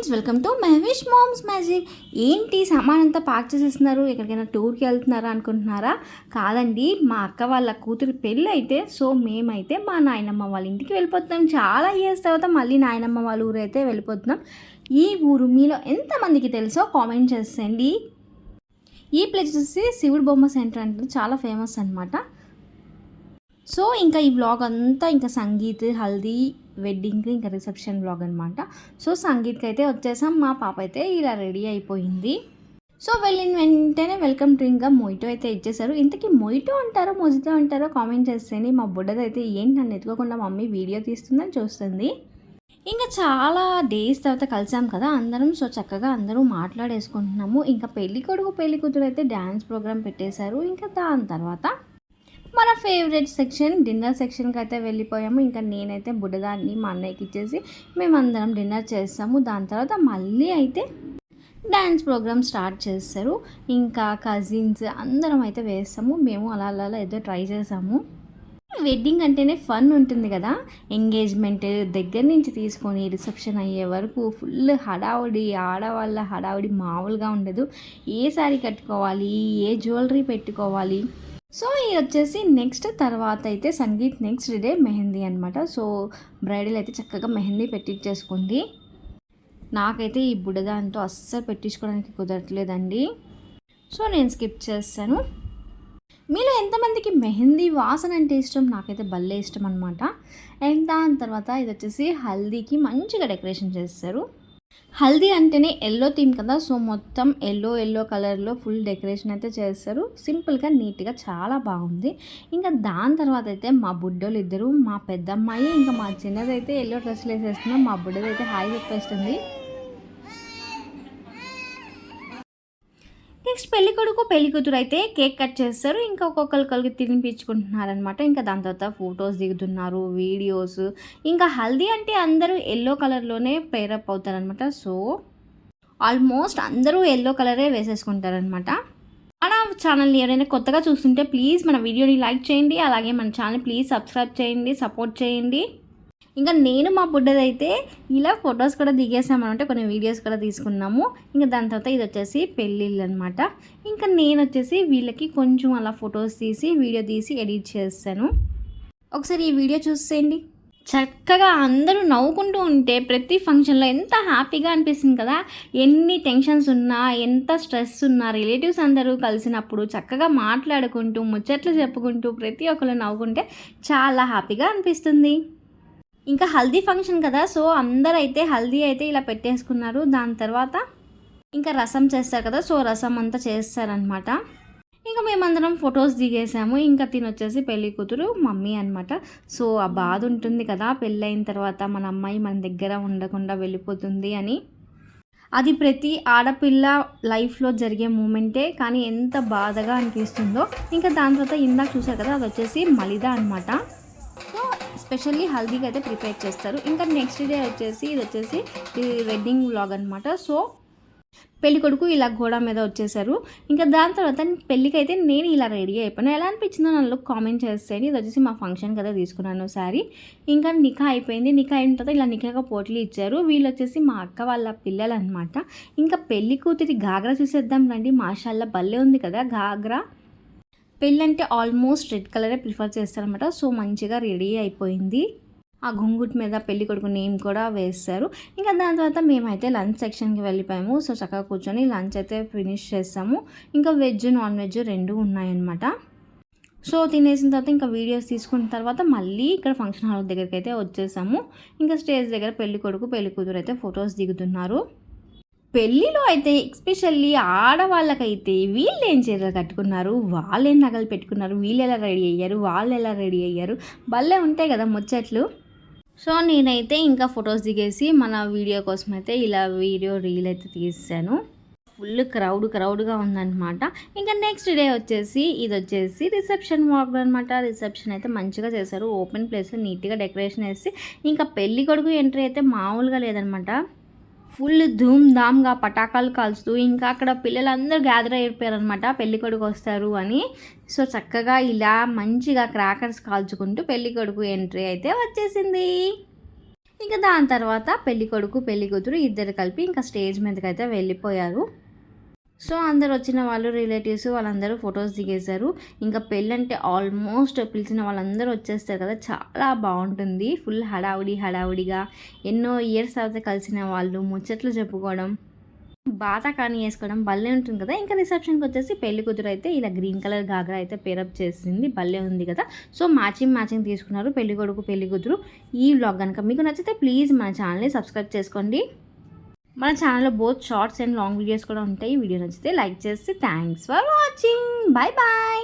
Friends welcome to Mahesh moms magic. ఏంటి సామాన్ అంతా ప్యాక్ చేసేస్తున్నారు? ఎక్కడికైనా టూర్కి వెళ్తున్నారా అనుకుంటున్నారా? కాదండి మా అక్క వాళ్ళ కూతురు పెళ్ళి అయితే సో మేమైతే మా నాయనమ్మ వాళ్ళ ఇంటికి వెళ్ళిపోతున్నాం. చాలా ఇయర్స్ తర్వాత మళ్ళీ నాయనమ్మ వాళ్ళ ఊరు అయితే వెళ్ళిపోతున్నాం. ఈ ఊరు మీలో ఎంతమందికి తెలుసో కామెంట్ చేసేయండి. ఈ ప్లేస్ వచ్చేసి శివుడు బొమ్మ సెంటర్ అంటే చాలా ఫేమస్ అనమాట సో ఇంకా ఈ వ్లాగ్ అంతా ఇంకా సంగీత్ హల్దీ వెడ్డింగ్ ఇంకా రిసెప్షన్ బ్లాగ్ అనమాట సో సంగీత్కి అయితే వచ్చేసాం మా పాప అయితే ఇలా రెడీ అయిపోయింది. సో వెళ్ళిన వెంటనే వెల్కమ్ డ్రింక్గా మొయిటో అయితే ఇచ్చేసారు ఇంతకీ మొయిటో అంటారో మొజిటో అంటారో కామెంట్ చేస్తేనే మా బుడ్డదైతే ఏంటి నన్ను ఎత్తుకోకుండా మమ్మీ వీడియో తీస్తుందని చూస్తుంది. ఇంకా చాలా డేస్ తర్వాత కలిసాం కదా అందరం సో చక్కగా అందరూ మాట్లాడేసుకుంటున్నాము. ఇంకా పెళ్ళి కొడుకు పెళ్ళి కూతురు అయితే డ్యాన్స్ ప్రోగ్రామ్ పెట్టేశారు. ఇంకా దాని తర్వాత మన ఫేవరెట్ సెక్షన్ డిన్నర్ సెక్షన్కి అయితే వెళ్ళిపోయాము. ఇంకా నేనైతే బుడ్డదాన్ని మా అన్నయ్యకి ఇచ్చేసి మేమందరం డిన్నర్ చేస్తాము. దాని తర్వాత మళ్ళీ అయితే డ్యాన్స్ ప్రోగ్రామ్ స్టార్ట్ చేస్తారు. ఇంకా కజిన్స్ అందరం అయితే వేస్తాము. మేము అలా అలా అలా ఏదో ట్రై చేసాము. వెడ్డింగ్ అంటేనే ఫన్ ఉంటుంది కదా. ఎంగేజ్మెంట్ దగ్గర నుంచి తీసుకొని రిసెప్షన్ అయ్యే వరకు ఫుల్ హడావుడి ఆడవాళ్ళ హడావుడి మామూలుగా ఉండదు. ఏ శారీ కట్టుకోవాలి? ఏ జ్యువెలరీ పెట్టుకోవాలి? సో ఇది వచ్చేసి నెక్స్ట్ తర్వాత అయితే సంగీత్ నెక్స్ట్ డే మెహందీ అనమాట సో బ్రైడల్ అయితే చక్కగా మెహందీ పెట్టించేసుకుంది నాకైతే ఈ బుడదాంతో అస్సలు పెట్టించుకోవడానికి కుదరట్లేదండి. సో నేను స్కిప్ చేస్తాను. మీలో ఎంతమందికి మెహందీ వాసన అంటే ఇష్టం? నాకైతే భలే ఇష్టం అనమాట అండ్ దాని తర్వాత ఇది వచ్చేసి హల్దీకి మంచిగా డెకరేషన్ చేస్తారు. హల్దీ అంటేనే ఎల్లో థీమ్ కదా సో మొత్తం ఎల్లో ఎల్లో కలర్లో ఫుల్ డెకరేషన్ అయితే చేస్తారు. సింపుల్గా నీట్గా చాలా బాగుంది. ఇంకా దాని తర్వాత అయితే మా బుడ్డోళ్ళు ఇద్దరు మా పెద్దమ్మాయి ఇంకా మా చిన్నదైతే ఎల్లో డ్రెస్సులు వేసేస్తున్నాం. మా బుడ్డదైతే హాయ్ చెప్పేస్తుంది. నెక్స్ట్ పెళ్ళి కొడుకు పెళ్ళి కూతురు అయితే కేక్ కట్ చేస్తారు. ఇంకా ఒక్కొక్కరికి తినిపించుకుంటున్నారు అనమాట ఇంకా దాని తర్వాత ఫొటోస్ దిగుతున్నారు వీడియోస్. ఇంకా హల్దీ అంటే అందరూ ఎల్లో కలర్లోనే పేరప్ అవుతారనమాట సో ఆల్మోస్ట్ అందరూ ఎల్లో కలరే వేసేసుకుంటారనమాట మన ఛానల్ని ఎవరైనా కొత్తగా చూస్తుంటే ప్లీజ్ మన వీడియోని లైక్ చేయండి. అలాగే మన ఛానల్ ప్లీజ్ సబ్స్క్రైబ్ చేయండి సపోర్ట్ చేయండి. ఇంకా నేను మా బుడ్డదైతే ఇలా ఫొటోస్ కూడా దిగేసామనంటే కొన్ని వీడియోస్ కూడా తీసుకున్నాము. ఇంకా దాని తర్వాత ఇది వచ్చేసి పెళ్ళిళ్ళు అనమాట ఇంకా నేను వచ్చేసి వీళ్ళకి కొంచెం అలా ఫొటోస్ తీసి వీడియో తీసి ఎడిట్ చేస్తాను ఒకసారి ఈ వీడియో చూసేయండి. చక్కగా అందరూ నవ్వుకుంటూ ఉంటే ప్రతి ఫంక్షన్లో ఎంత హ్యాపీగా అనిపిస్తుంది కదా. ఎన్ని టెన్షన్స్ ఉన్నా ఎంత స్ట్రెస్ ఉన్నా రిలేటివ్స్ అందరూ కలిసినప్పుడు చక్కగా మాట్లాడుకుంటూ ముచ్చట్లు చెప్పుకుంటూ ప్రతి ఒక్కరు నవ్వుకుంటే చాలా హ్యాపీగా అనిపిస్తుంది. ఇంకా హల్దీ ఫంక్షన్ కదా సో అందరైతే హల్దీ అయితే ఇలా పెట్టేసుకున్నారు. దాని తర్వాత ఇంకా రసం చేస్తారు కదా సో రసం అంతా చేస్తారనమాట ఇంకా మేమందరం ఫొటోస్ దిగేసాము. ఇంకా తినొచ్చేసి పెళ్ళి కూతురు మమ్మీ అనమాట సో ఆ బాధ ఉంటుంది కదా పెళ్ళైన తర్వాత మన అమ్మాయి మన దగ్గర ఉండకుండా వెళ్ళిపోతుంది అని. అది ప్రతి ఆడపిల్ల లైఫ్లో జరిగే మూమెంటే కానీ ఎంత బాధగా అనిపిస్తుందో. ఇంకా దాని తర్వాత ఇందాక చూసారు కదా అది వచ్చేసి మలిదా అనమాట స్పెషల్లీ హల్దీకి అయితే ప్రిపేర్ చేస్తారు. ఇంకా నెక్స్ట్ డే వచ్చేసి ఇది వచ్చేసి వెడ్డింగ్ వ్లాగ్ అనమాట సో పెళ్ళి కొడుకు ఇలా గోడ మీద వచ్చేసారు. ఇంకా దాని తర్వాత పెళ్ళికి అయితే నేను ఇలా రెడీ అయిపోయాను. ఎలా అనిపించిందో నన్ను కామెంట్ చేసేయండి. ఇది వచ్చేసి మా ఫంక్షన్ కదా తీసుకున్నాను సారీ ఇంకా నిఖా అయిపోయింది. నిఖా అయిన తర్వాత ఇలా నిఖాగా పోటీలు ఇచ్చారు. వీళ్ళు వచ్చేసి మా అక్క వాళ్ళ పిల్లలు అనమాట ఇంకా పెళ్ళి కూతురి గాగ్రా చూసేద్దాం రండి. మాషాల్లా భలే ఉంది కదా గాగ్రా పెళ్ళంటే ఆల్మోస్ట్ రెడ్ కలరే ప్రిఫర్ చేస్తారనమాట సో మంచిగా రెడీ అయిపోయింది. ఆ గుంగుట్ మీద పెళ్ళి కొడుకు నేమ్ కూడా వేస్తారు. ఇంకా దాని తర్వాత మేమైతే లంచ్ సెక్షన్కి వెళ్ళిపోయాము. సో చక్కగా కూర్చొని లంచ్ అయితే ఫినిష్ చేస్తాము ఇంకా వెజ్ నాన్ వెజ్ రెండు ఉన్నాయన్నమాట. సో తినేసిన తర్వాత ఇంకా వీడియోస్ తీసుకున్న తర్వాత మళ్ళీ ఇక్కడ ఫంక్షన్ హాల్ దగ్గరికి అయితే వచ్చేసాము. ఇంకా స్టేజ్ దగ్గర పెళ్ళి కొడుకు పెళ్ళి కూతురు అయితే ఫొటోస్ దిగుతున్నారు. పెళ్ళిలో అయితే ఎక్స్పెషల్లీ ఆడవాళ్ళకైతే వీళ్ళు ఏం చీరలు కట్టుకున్నారు? వాళ్ళు ఏం నగలు పెట్టుకున్నారు? వీళ్ళు ఎలా రెడీ అయ్యారు? వాళ్ళు ఎలా రెడీ అయ్యారు? భలే ఉంటాయి కదా ముచ్చట్లు. సో నేనైతే ఇంకా ఫొటోస్ దిగేసి మన వీడియో కోసం అయితే ఇలా వీడియో రీల్ అయితే తీసాను. ఫుల్ క్రౌడ్ క్రౌడ్గా ఉందన్నమాట. ఇంకా నెక్స్ట్ డే వచ్చేసి ఇది వచ్చేసి రిసెప్షన్ వాక్ అనమాట రిసెప్షన్ అయితే మంచిగా చేశారు. ఓపెన్ ప్లేస్ నీట్గా డెకరేషన్ వేసి ఇంకా పెళ్ళి కొడుకు ఎంట్రీ అయితే మామూలుగా లేదనమాట ఫుల్ ధూమ్ధామ్గా పటాకాలు కాల్స్తూ ఇంకా అక్కడ పిల్లలందరూ గ్యాదర్ అయిపోయారు అనమాట పెళ్ళి కొడుకు వస్తారు అని. సో చక్కగా ఇలా మంచిగా క్రాకర్స్ కాల్చుకుంటూ పెళ్ళి కొడుకు ఎంట్రీ అయితే వచ్చేసింది. ఇంకా దాని తర్వాత పెళ్ళి కొడుకు పెళ్ళి కూతురు ఇద్దరు కలిపి ఇంకా స్టేజ్ మీదకి అయితే వెళ్ళిపోయారు. సో అందరు వచ్చిన వాళ్ళు రిలేటివ్స్ వాళ్ళందరూ ఫొటోస్ దిగేశారు. ఇంకా పెళ్ళంటే ఆల్మోస్ట్ పిలిచిన వాళ్ళందరూ వచ్చేస్తారు కదా చాలా బాగుంటుంది. ఫుల్ హడావుడి హడావుడిగా. ఎన్నో ఇయర్స్ తర్వాత కలిసిన వాళ్ళు ముచ్చట్లు చెప్పుకోవడం బాత కానీ వేసుకోవడం భలే ఉంటుంది కదా. ఇంకా రిసెప్షన్కి వచ్చేసి పెళ్ళి కూతురు అయితే ఇలా గ్రీన్ కలర్ గాగ్రా అయితే పేరప్ చేసింది భలే ఉంది కదా. సో మ్యాచింగ్ మ్యాచింగ్ తీసుకున్నారు పెళ్ళి కొడుకు పెళ్ళి కూతురు. ఈ వ్లాగ్ కనుక మీకు నచ్చితే ప్లీజ్ మన ఛానల్ని సబ్స్క్రైబ్ చేసుకోండి. మన ఛానల్లో both shorts and long videos కూడా ఉంటాయి. వీడియో నచ్చితే లైక్ చేస్తే thanks for watching bye bye